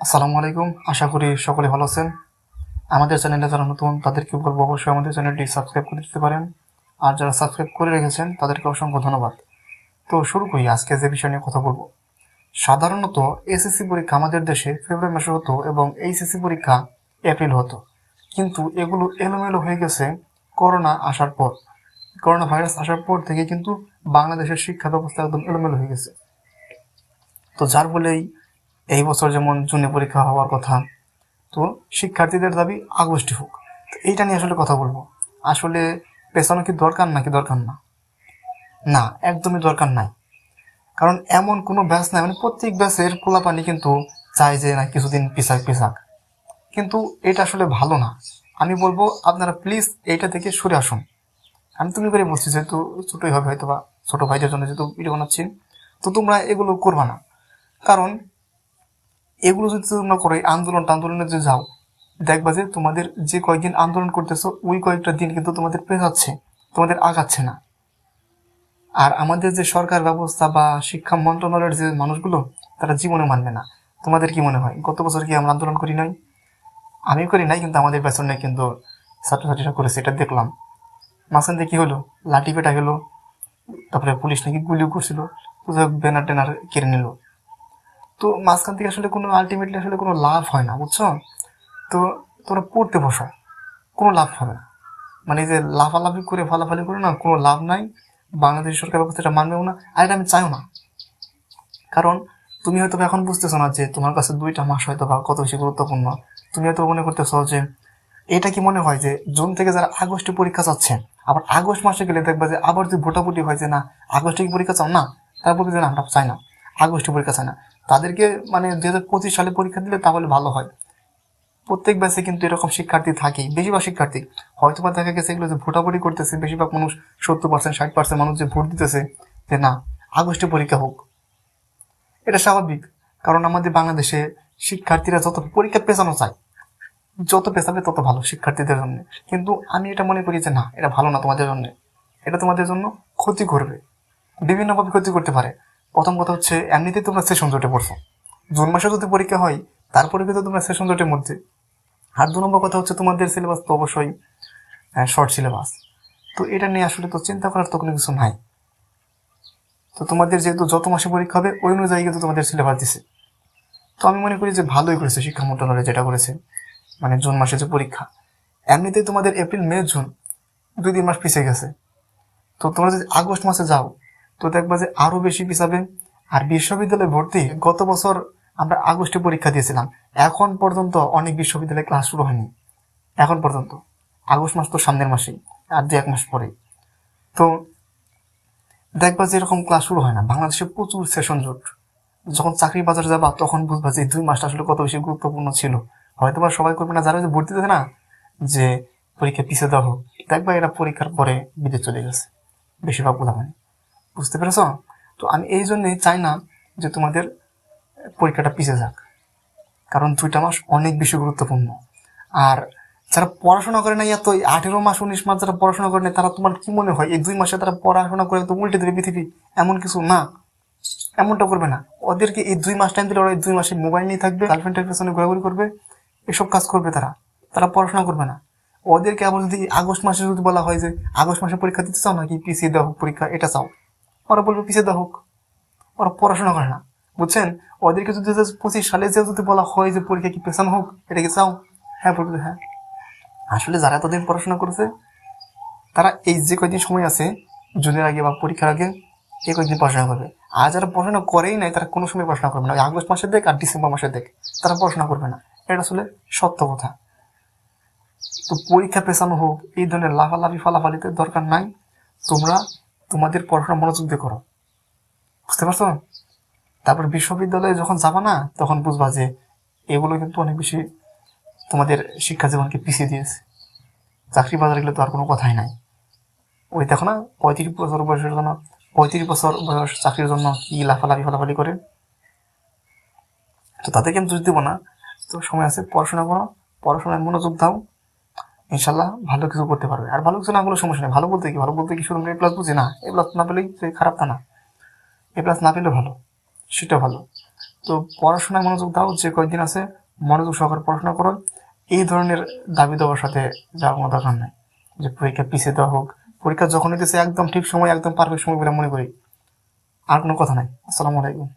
আসসালামু আলাইকুম। আশা করি সকলে ভালো আছেন। আমাদের চ্যানেলে যারা নতুন, তাদেরকে বলব অবশ্যই আমাদের চ্যানেলটি সাবস্ক্রাইব করে দিতে পারেন। আর যারা সাবস্ক্রাইব করে রেখেছেন, তাদেরকে অসংখ্য ধন্যবাদ। তো শুরু করি আজকে যে বিষয় নিয়ে কথা বলব। সাধারণত এসএসসি পরীক্ষা আমাদের দেশে ফেব্রুয়ারি মাসে হতো এবং এইচএসসি পরীক্ষা এপ্রিল হতো। কিন্তু এগুলো এলোমেলো হয়ে গেছে করোনা আসার পর। করোনা ভাইরাস আসার পর থেকে কিন্তু বাংলাদেশের শিক্ষা ব্যবস্থা একদম এলোমেলো হয়ে গেছে। তো যার এই বছর যেমন জুনে পরীক্ষা হওয়ার কথা, তো শিক্ষার্থীদের দাবি আগস্টে হোক। তো এইটা নিয়ে আসলে কথা বলব। আসলে পেছানো কি দরকার নাকি দরকার না? না, একদমই দরকার নাই। কারণ এমন কোনো ব্যাচ নাই মানে প্রত্যেক ব্যাচের পোলাপানি কিন্তু চায় যে না কিছুদিন পিছাক পিছাক। কিন্তু এটা আসলে ভালো না। আমি বলব, আপনারা প্লিজ এইটা থেকে সরে আসুন। আমি তুমি করে বলছি, যেহেতু ছোটোই হবে হয়তো বা ছোটো ভাইদের জন্য যেহেতু ভিডিও বানাচ্ছি, তো তোমরা এগুলো করবা না। কারণ এগুলো যদি তোমরা করো, আন্দোলন আন্দোলনে যে যাও, দেখবা যে তোমাদের যে কয়েকদিন আন্দোলন করতেছো, ওই কয়েকটা দিন কিন্তু তোমাদের পেছাচ্ছে তোমাদের আগাচ্ছে না। আর আমাদের যে সরকার ব্যবস্থা বা শিক্ষা মন্ত্রণালয়ের যে মানুষগুলো, তারা জীবনে মানবে না। তোমাদের কি মনে হয়? গত বছর কি আমরা আন্দোলন করি নাই? আমি করি নাই, কিন্তু আমাদের পেছনে কিন্তু ছাত্রছাত্রীরা করেছে, এটা দেখলাম। মাঝখান থেকে কি হলো? লাঠি পেটা গেলো, তারপরে পুলিশ নাকি গুলিও করছিল। ব্যানার ট্যানার কেড়ে নিল। তো মাঝখান থেকে আসলে কোনো আলটিমেটলি আসলে কোনো লাভ হয় না, বুঝছ? তো তোমরা পড়তে বসো, কোনো লাভ হবে না। মানে যে লাফালাফি করে, ফালাফালি করে না, কোনো লাভ নাই। বাংলাদেশ সরকার ব্যবস্থাটা মানবেও না, আর এটা আমি চাইও না। কারণ তুমি হয়তো এখন বুঝতেছো না যে তোমার কাছে দুইটা মাস হয়তো বা কত বেশি গুরুত্বপূর্ণ। তুমি হয়তো মনে করতেছো যে এটা কি মনে হয় যে জুন থেকে যারা আগস্টে পরীক্ষা চাচ্ছেন আবার আগস্ট মাসে গেলে দেখবা যে আবার যে ভোটাভুটি হয় যে না, আগস্টে কি পরীক্ষা চাও? না, তারা বলবে যে না, আমরা চাই না, আগস্টে পরীক্ষা চাই না। তাদেরকে মানে দু হাজার পঁচিশ সালে পরীক্ষা দিলে তাহলে ভালো হয়। প্রত্যেক ব্যাচে কিন্তু এরকম শিক্ষার্থী থাকেই, বেশিরভাগ শিক্ষার্থী। হয়তো বা দেখা গেছে এগুলো যে ভোটাভুটি করতেছে, বেশিরভাগ মানুষ সত্তর পার্সেন্ট ষাট পার্সেন্ট মানুষ যে ভোট দিতেছে যে না, আগস্টে পরীক্ষা হোক। এটা স্বাভাবিক, কারণ আমাদের বাংলাদেশে শিক্ষার্থীরা যত পরীক্ষা পেছানো চায়, যত পেছাবে তত ভালো শিক্ষার্থীদের জন্য। কিন্তু আমি এটা মনে করি যে না, এটা ভালো না তোমাদের জন্য। এটা তোমাদের জন্য ক্ষতি করবে। বিভিন্নভাবে ক্ষতি করতে পারে। প্রথম কথা হচ্ছে, এমনিতেই তোমরা সেশন জোটে পড়ছো। জুন মাসে যদি পরীক্ষা হয় তারপরে কিন্তু তোমরা সেশন জোটের মধ্যে। আর দু নম্বর কথা হচ্ছে, তোমাদের সিলেবাস তো অবশ্যই শর্ট সিলেবাস তো এটা নিয়ে আসলে তো চিন্তা করার তো কোনো কিছু নাই। তো তোমাদের যেহেতু যত মাসে পরীক্ষা হবে, ওই অনুযায়ী কিন্তু তোমাদের সিলেবাস দিছে। তো আমি মনে করি যে, ভালোই করেছে শিক্ষা মন্ত্রণালয় যেটা করেছে মানে জুন মাসে যে পরীক্ষা। এমনিতেই তোমাদের এপ্রিল, মে, জুন, দুই, তিন মাস পিছিয়ে গেছে। তো তোমরা যদি আগস্ট মাসে যাও তো দেখবা যে আরও বেশি পিছাবে। আর বিশ্ববিদ্যালয়ে ভর্তি গত বছর আমরা আগস্টে পরীক্ষা দিয়েছিলাম। এখন পর্যন্ত অনেক বিশ্ববিদ্যালয়ে ক্লাস শুরু হয়নি। এখন পর্যন্ত। আগস্ট মাস তো সামনের মাসেই, আর দু এক মাস পরে তো দেখবা যে এরকম ক্লাস শুরু হয় না। বাংলাদেশে প্রচুর সেশন জোট। যখন চাকরি বাজারে যাবা, তখন বুঝবা যে দুই মাসটা আসলে কত বেশি গুরুত্বপূর্ণ ছিল। হয়তো বা সবাই করবে না, যারা যে ভর্তি না, যে পরীক্ষা পিছিয়ে দেওয়া হোক। দেখবা এরা পরীক্ষার পরে বিদেশ চলে গেছে। বেশিরভাগ মানে বুঝতে পেরেছ? তো আমি এই জন্যই চাই না যে তোমাদের পরীক্ষাটা পিছিয়ে যাক। কারণ দুইটা মাস অনেক বেশি গুরুত্বপূর্ণ। আর যারা পড়াশোনা করে না এত আঠেরো মাস, উনিশ মাস যারা পড়াশোনা করে না তারা তোমার কি মনে হয়? এই দুই মাসে তারা পড়াশোনা করে তো উল্টে দেবে পৃথিবী। এমন কিছু না। এমনটা করবে না। ওদেরকে এই দুই মাস টাইম দিলে ওরা এই দুই মাসে মোবাইল নিয়ে থাকবে গার্লফ্রেন্ডের পেছনে ঘোরাঘুরি করবে, এসব কাজ করবে তারা। তারা পড়াশোনা করবে না। ওদেরকে আবার যদি আগস্ট মাসে যদি বলা হয় যে, আগস্ট মাসে পরীক্ষা দিতে চাও নাকি পিছিয়ে দেওয়া পরীক্ষা, এটা চাও। ওরা বলবে পিছিয়ে দেওয়া হোক। ওরা পড়াশোনা করে না। বুঝছেন? ওদেরকে যদি পঁচিশ সালে যে যদি বলা হয় যে পরীক্ষা কি পেছানো হোক, এটা কি চাও? হ্যাঁ বলবে হ্যাঁ। আসলে যারা এতদিন পড়াশোনা করেছে, তারা এই যে কয়েকদিন সময় আছে, জুনের আগে বা পরীক্ষার আগে, এই কয়েকদিন পড়াশোনা করবে। আর যারা পড়াশোনা করেই নাই, তারা কোনো সময় পড়াশোনা করবে না। আগস্ট মাসের দেখ আর ডিসেম্বর মাসের দেখ তারা পড়াশোনা করবে না। এটা আসলে সত্য কথা। তো পরীক্ষা পেছানো হোক, এই ধরনের লাফালাফি, ফালাফালিতে দরকার নাই। তোমরা তোমাদের পড়াশোনা মনোযোগ দিয়ে করো। বুঝতে পারছ? তারপর বিশ্ববিদ্যালয়ে যখন যাবা না, তখন বুঝবা যে এগুলো কিন্তু অনেক বেশি তোমাদের শিক্ষা জীবনকে পিছিয়ে দিয়েছে। চাকরি বাজারে গেলে তো আর কোনো কথাই নাই। ওই দেখো না, পঁয়ত্রিশ বছর বয়সের জন্য, পঁয়ত্রিশ বছর বয়স চাকরির জন্য কি লাফালাফি ফালাফালি করে? তো তাদেরকে আমি দোষ দেবো না। তো সময় আছে, পড়াশোনা করো। পড়াশোনায় মনোযোগ দাও। ইনশাল্লাহ ভালো কিছু করতে পারবে। আর ভালো কিছু না করলে সমস্যা নেই। ভালো বলতে কি? ভালো বলতে কি শুধু এ প্লাস বুঝি না? এ প্লাস না পেলেই খারাপ তা না। এ প্লাস না পেলে ভালো। সেটা ভালো। তো পড়াশোনায় মনোযোগ দাও, যে কয়েকদিন আছে মনোযোগ সহকারে পড়াশোনা করো। এই ধরনের দাবি দেওয়ার সাথে যাওয়ার কোনো দরকার নেই। যে পরীক্ষা পিছিয়ে দেওয়া হোক। পরীক্ষা যখন দিতেছে একদম ঠিক সময়, একদম পারফেক্ট সময় বলে মনে করি। আর কোনো কথা নাই। আসসালামু আলাইকুম।